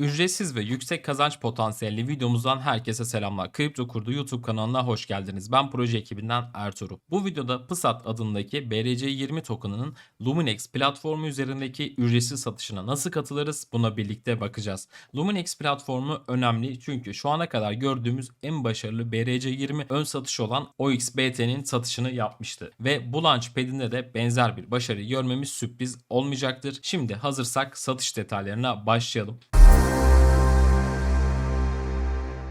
Ücretsiz ve yüksek kazanç potansiyelli videomuzdan herkese selamlar. Kripto Kurdu YouTube kanalına hoş geldiniz. Ben proje ekibinden Ertuğrul. Bu videoda Pısat adındaki BRC20 token'ının Luminex platformu üzerindeki ücretsiz satışına nasıl katılırız buna birlikte bakacağız. Luminex platformu önemli çünkü şu ana kadar gördüğümüz en başarılı BRC20 ön satışı olan OXBT'nin satışını yapmıştı. Ve bu Launchpad'inde de benzer bir başarı görmemiz sürpriz olmayacaktır. Şimdi hazırsak satış detaylarına başlayalım.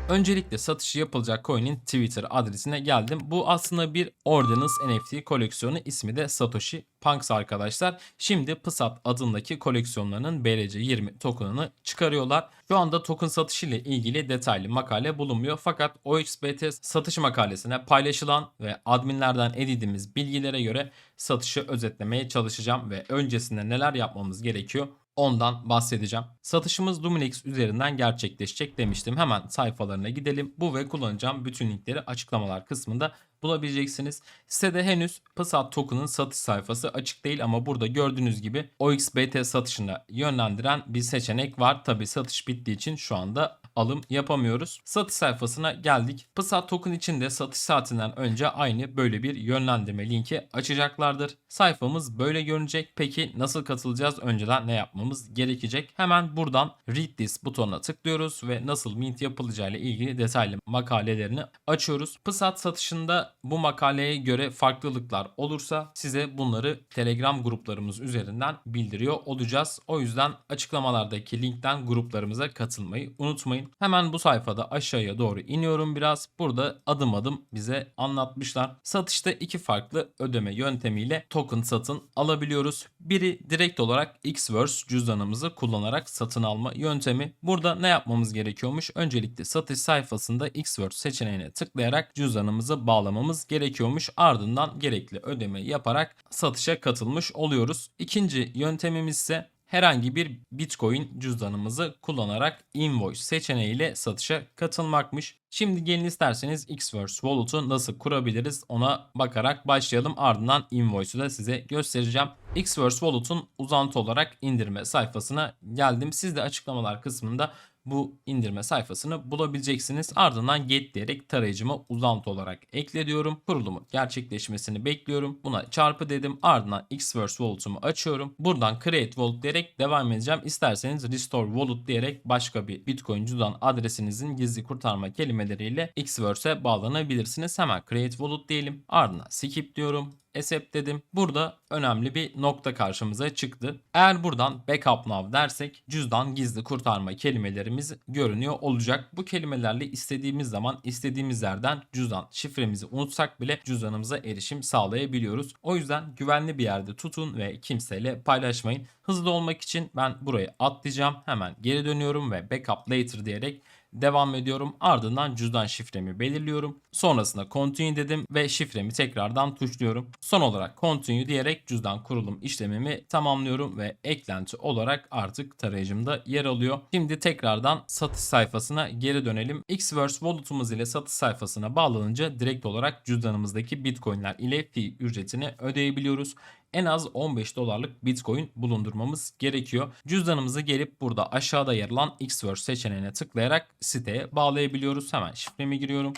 Öncelikle satışı yapılacak coin'in Twitter adresine geldim. Bu aslında bir Ordinance NFT koleksiyonu ismi de Satoshi Punks arkadaşlar. Şimdi Psat adındaki koleksiyonlarının BRC20 token'ını çıkarıyorlar. Şu anda token satışı ile ilgili detaylı makale bulunmuyor. Fakat OXBT satış makalesine paylaşılan ve adminlerden edindiğimiz bilgilere göre satışı özetlemeye çalışacağım ve öncesinde neler yapmamız gerekiyor Ondan bahsedeceğim. Satışımız Luminex üzerinden gerçekleşecek demiştim. Hemen sayfalarına gidelim. Bu ve kullanacağım bütün linkleri açıklamalar kısmında bulabileceksiniz. Sitede henüz Passat token'ın satış sayfası açık değil ama burada gördüğünüz gibi OXBT satışına yönlendiren bir seçenek var. Tabi satış bittiği için şu anda alım yapamıyoruz. Satış sayfasına geldik. Passat token için de satış saatinden önce aynı böyle bir yönlendirme linki açacaklardır. Sayfamız böyle görünecek. Peki nasıl katılacağız? Önceden ne yapmamız gerekecek? Hemen buradan Read This butonuna tıklıyoruz ve nasıl mint yapılacağı ile ilgili detaylı makalelerini açıyoruz. Passat satışında bu makaleye göre farklılıklar olursa size bunları Telegram gruplarımız üzerinden bildiriyor olacağız. O yüzden açıklamalardaki linkten gruplarımıza katılmayı unutmayın. Hemen bu sayfada aşağıya doğru iniyorum biraz. Burada adım adım bize anlatmışlar. Satışta iki farklı ödeme yöntemiyle token satın alabiliyoruz. Biri direkt olarak Xverse cüzdanımızı kullanarak satın alma yöntemi. Burada ne yapmamız gerekiyormuş? Öncelikle satış sayfasında Xverse seçeneğine tıklayarak cüzdanımızı bağlamamız gerekiyormuş. Ardından gerekli ödeme yaparak satışa katılmış oluyoruz. İkinci yöntemimiz ise herhangi bir Bitcoin cüzdanımızı kullanarak invoice seçeneğiyle satışa katılmakmış. Şimdi gelin isterseniz Xverse Wallet'u nasıl kurabiliriz ona bakarak başlayalım. Ardından invoice'u da size göstereceğim. Xverse Wallet'un uzantı olarak indirme sayfasına geldim. Siz de açıklamalar kısmında bu indirme sayfasını bulabileceksiniz. Ardından get diyerek tarayıcıma uzantı olarak ekle diyorum. Kurulumu gerçekleşmesini bekliyorum. Buna çarpı dedim. Ardından Xverse Wallet'umu açıyorum. Buradan Create Wallet diyerek devam edeceğim. İsterseniz Restore Wallet diyerek başka bir Bitcoin cüzdan adresinizin gizli kurtarma kelimeleriyle Xverse'e bağlanabilirsiniz. Hemen Create Wallet diyelim. Ardından Skip diyorum accept dedim. Burada önemli bir nokta karşımıza çıktı. Eğer buradan backup now dersek cüzdan gizli kurtarma kelimelerimiz görünüyor olacak. Bu kelimelerle istediğimiz zaman istediğimiz yerden cüzdan şifremizi unutsak bile cüzdanımıza erişim sağlayabiliyoruz. O yüzden güvenli bir yerde tutun ve kimseyle paylaşmayın. Hızlı olmak için ben burayı atlayacağım. Hemen geri dönüyorum ve backup later diyerek devam ediyorum. Ardından cüzdan şifremi belirliyorum. Sonrasında continue dedim ve şifremi tekrardan tuşluyorum. Son olarak continue diyerek cüzdan kurulum işlemimi tamamlıyorum ve eklenti olarak artık tarayıcımda yer alıyor. Şimdi tekrardan satış sayfasına geri dönelim. Xverse Wallet'umuz ile satış sayfasına bağlanınca direkt olarak cüzdanımızdaki Bitcoin'ler ile fee ücretini ödeyebiliyoruz en az 15 dolarlık Bitcoin bulundurmamız gerekiyor. Cüzdanımızı gelip burada aşağıda yer alan Xverse seçeneğine tıklayarak siteye bağlayabiliyoruz. Hemen şifremi giriyorum.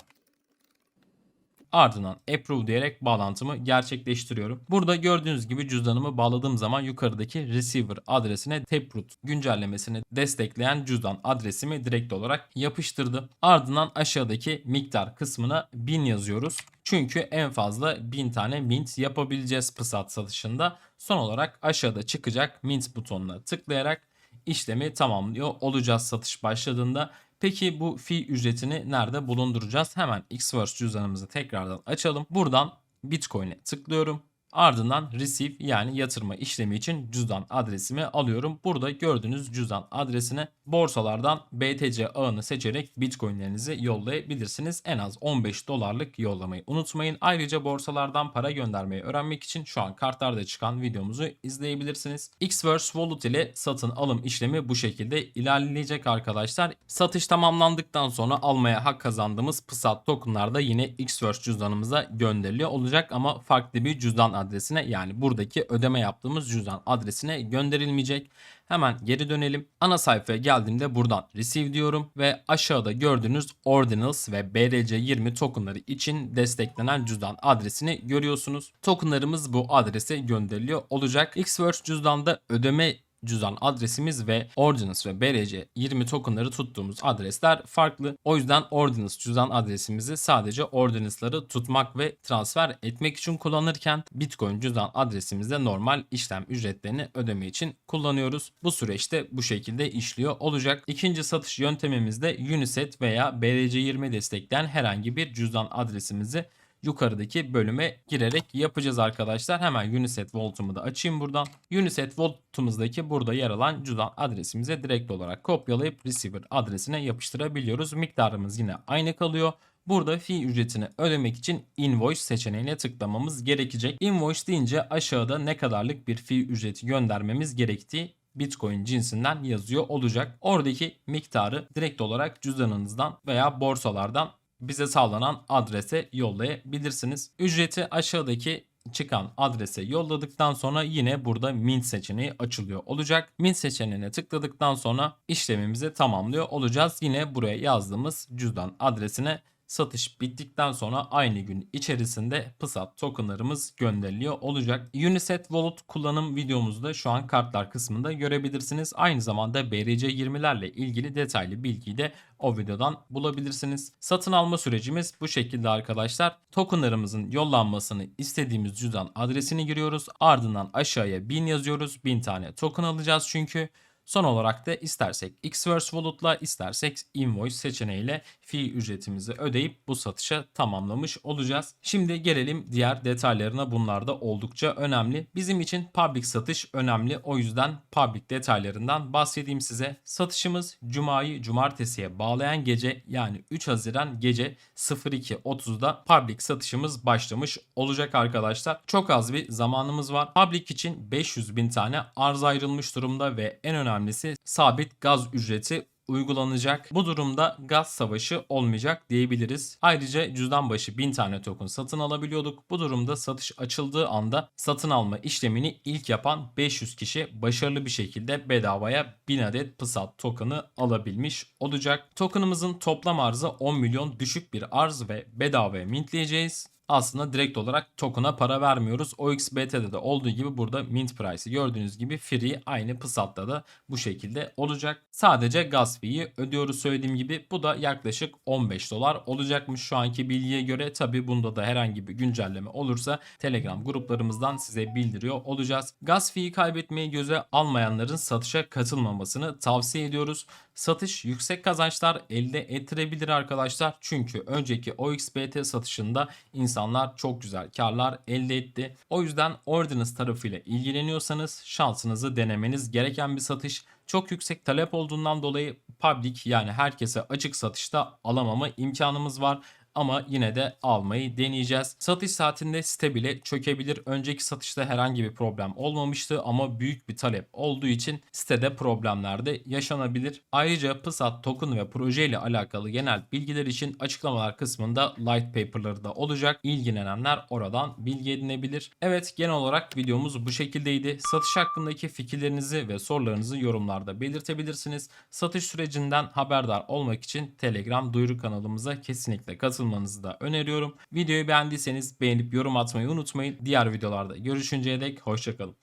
Ardından approve diyerek bağlantımı gerçekleştiriyorum. Burada gördüğünüz gibi cüzdanımı bağladığım zaman yukarıdaki receiver adresine Taproot güncellemesini destekleyen cüzdan adresimi direkt olarak yapıştırdı. Ardından aşağıdaki miktar kısmına 1000 yazıyoruz. Çünkü en fazla 1000 tane mint yapabileceğiz Psat satışında. Son olarak aşağıda çıkacak mint butonuna tıklayarak işlemi tamamlıyor olacağız satış başladığında. Peki bu fi ücretini nerede bulunduracağız? Hemen Xverse cüzdanımızı tekrardan açalım. Buradan Bitcoin'e tıklıyorum. Ardından receive yani yatırma işlemi için cüzdan adresimi alıyorum. Burada gördüğünüz cüzdan adresine borsalardan BTC ağını seçerek bitcoinlerinizi yollayabilirsiniz. En az 15 dolarlık yollamayı unutmayın. Ayrıca borsalardan para göndermeyi öğrenmek için şu an kartlarda çıkan videomuzu izleyebilirsiniz. Xverse Wallet ile satın alım işlemi bu şekilde ilerleyecek arkadaşlar. Satış tamamlandıktan sonra almaya hak kazandığımız Psat tokenlar da yine Xverse cüzdanımıza gönderiliyor olacak ama farklı bir cüzdan adresi adresine yani buradaki ödeme yaptığımız cüzdan adresine gönderilmeyecek. Hemen geri dönelim. Ana sayfaya geldiğimde buradan receive diyorum ve aşağıda gördüğünüz ordinals ve BRC20 tokenları için desteklenen cüzdan adresini görüyorsunuz. Tokenlarımız bu adrese gönderiliyor olacak. Xverse cüzdanda ödeme cüzdan adresimiz ve Ordinals ve BRC 20 tokenları tuttuğumuz adresler farklı. O yüzden Ordinals cüzdan adresimizi sadece Ordinals'ları tutmak ve transfer etmek için kullanırken Bitcoin cüzdan adresimizde normal işlem ücretlerini ödeme için kullanıyoruz. Bu süreçte bu şekilde işliyor olacak. İkinci satış yöntemimizde Uniset veya BRC20 destekleyen herhangi bir cüzdan adresimizi yukarıdaki bölüme girerek yapacağız arkadaşlar. Hemen Uniset Vault'umu da açayım buradan. Uniset Vault'umuzdaki burada yer alan cüzdan adresimize direkt olarak kopyalayıp receiver adresine yapıştırabiliyoruz. Miktarımız yine aynı kalıyor. Burada fee ücretini ödemek için invoice seçeneğine tıklamamız gerekecek. Invoice deyince aşağıda ne kadarlık bir fee ücreti göndermemiz gerektiği Bitcoin cinsinden yazıyor olacak. Oradaki miktarı direkt olarak cüzdanınızdan veya borsalardan bize sağlanan adrese yollayabilirsiniz. Ücreti aşağıdaki çıkan adrese yolladıktan sonra yine burada mint seçeneği açılıyor olacak. Mint seçeneğine tıkladıktan sonra işlemimizi tamamlıyor olacağız. Yine buraya yazdığımız cüzdan adresine satış bittikten sonra aynı gün içerisinde PSAT tokenlarımız gönderiliyor olacak. Uniset Wallet kullanım videomuzda şu an kartlar kısmında görebilirsiniz. Aynı zamanda BRC20'lerle ilgili detaylı bilgiyi de o videodan bulabilirsiniz. Satın alma sürecimiz bu şekilde arkadaşlar. Tokenlarımızın yollanmasını istediğimiz cüzdan adresini giriyoruz. Ardından aşağıya 1000 yazıyoruz. 1000 tane token alacağız çünkü. Son olarak da istersek Xverse Wallet'la istersek Invoice seçeneğiyle fee ücretimizi ödeyip bu satışa tamamlamış olacağız. Şimdi gelelim diğer detaylarına bunlar da oldukça önemli. Bizim için public satış önemli. O yüzden public detaylarından bahsedeyim size. Satışımız Cuma'yı Cumartesi'ye bağlayan gece yani 3 Haziran gece 02.30'da public satışımız başlamış olacak arkadaşlar. Çok az bir zamanımız var. Public için 500 bin tane arz ayrılmış durumda ve en önemlisi sabit gaz ücreti uygulanacak. Bu durumda gaz savaşı olmayacak diyebiliriz. Ayrıca cüzdan başı 1000 tane token satın alabiliyorduk. Bu durumda satış açıldığı anda satın alma işlemini ilk yapan 500 kişi başarılı bir şekilde bedavaya 1000 adet PSAT token'ı alabilmiş olacak. Token'ımızın toplam arzı 10 milyon düşük bir arz ve bedavaya mintleyeceğiz aslında direkt olarak token'a para vermiyoruz. OXBT'de de olduğu gibi burada mint price'i gördüğünüz gibi free aynı PSAT'ta da bu şekilde olacak. Sadece gas fee'yi ödüyoruz söylediğim gibi. Bu da yaklaşık 15 dolar olacakmış şu anki bilgiye göre. Tabi bunda da herhangi bir güncelleme olursa Telegram gruplarımızdan size bildiriyor olacağız. Gas fee'yi kaybetmeyi göze almayanların satışa katılmamasını tavsiye ediyoruz. Satış yüksek kazançlar elde ettirebilir arkadaşlar. Çünkü önceki OXBT satışında insanlar çok güzel karlar elde etti. O yüzden Ordinance tarafıyla ilgileniyorsanız şansınızı denemeniz gereken bir satış. Çok yüksek talep olduğundan dolayı public yani herkese açık satışta alamama imkanımız var ama yine de almayı deneyeceğiz. Satış saatinde site bile çökebilir. Önceki satışta herhangi bir problem olmamıştı ama büyük bir talep olduğu için sitede problemler de yaşanabilir. Ayrıca PSAT token ve proje ile alakalı genel bilgiler için açıklamalar kısmında light paper'ları da olacak. İlgilenenler oradan bilgi edinebilir. Evet genel olarak videomuz bu şekildeydi. Satış hakkındaki fikirlerinizi ve sorularınızı yorumlarda belirtebilirsiniz. Satış sürecinden haberdar olmak için Telegram duyuru kanalımıza kesinlikle katılın katılmanızı da öneriyorum. Videoyu beğendiyseniz beğenip yorum atmayı unutmayın. Diğer videolarda görüşünceye dek hoşçakalın.